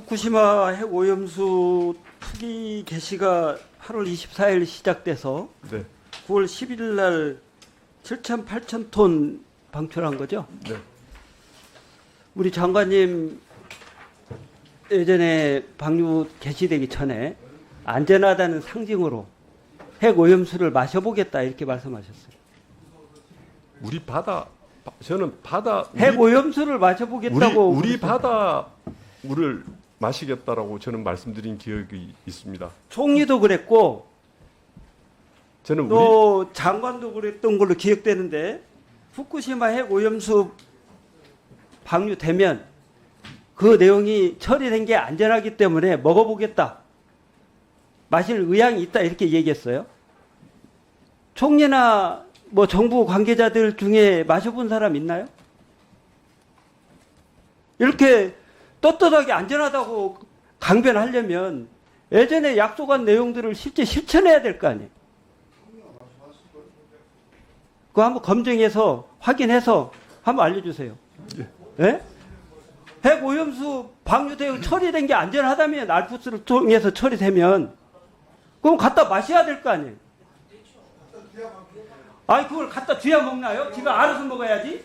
후쿠시마 핵 오염수 투기 개시가 8월 24일 시작돼서 네, 9월 11일 날 7천 8천 톤 방출한 거죠. 네, 우리 장관님 예전에 방류 개시되기 전에 안전하다는 상징으로 핵 오염수를 마셔보겠다 이렇게 말씀하셨어요. 우리 바다 바- 저는 바다 우리, 핵 오염수를 우리, 마셔보겠다고 우리 그랬어요. 바다 물을 마시겠다라고 저는 말씀드린 기억이 있습니다. 총리도 그랬고 저는 우리 또 장관도 그랬던 걸로 기억되는데 후쿠시마 핵 오염수 방류되면 그 내용이 처리된 게 안전하기 때문에 먹어보겠다. 마실 의향이 있다 이렇게 얘기했어요. 총리나 뭐 정부 관계자들 중에 마셔본 사람 있나요? 이렇게 떳떳하게 안전하다고 강변하려면 예전에 약속한 내용들을 실제 실천해야 될 거 아니에요. 그거 한번 검증해서 확인해서 한번 알려주세요. 예? 핵 오염수 방류되고 처리된 게 안전하다면 알프스를 통해서 처리되면 그럼 갖다 마셔야 될 거 아니에요. 아니 그걸 갖다 줘야 먹나요? 지가 알아서 먹어야지.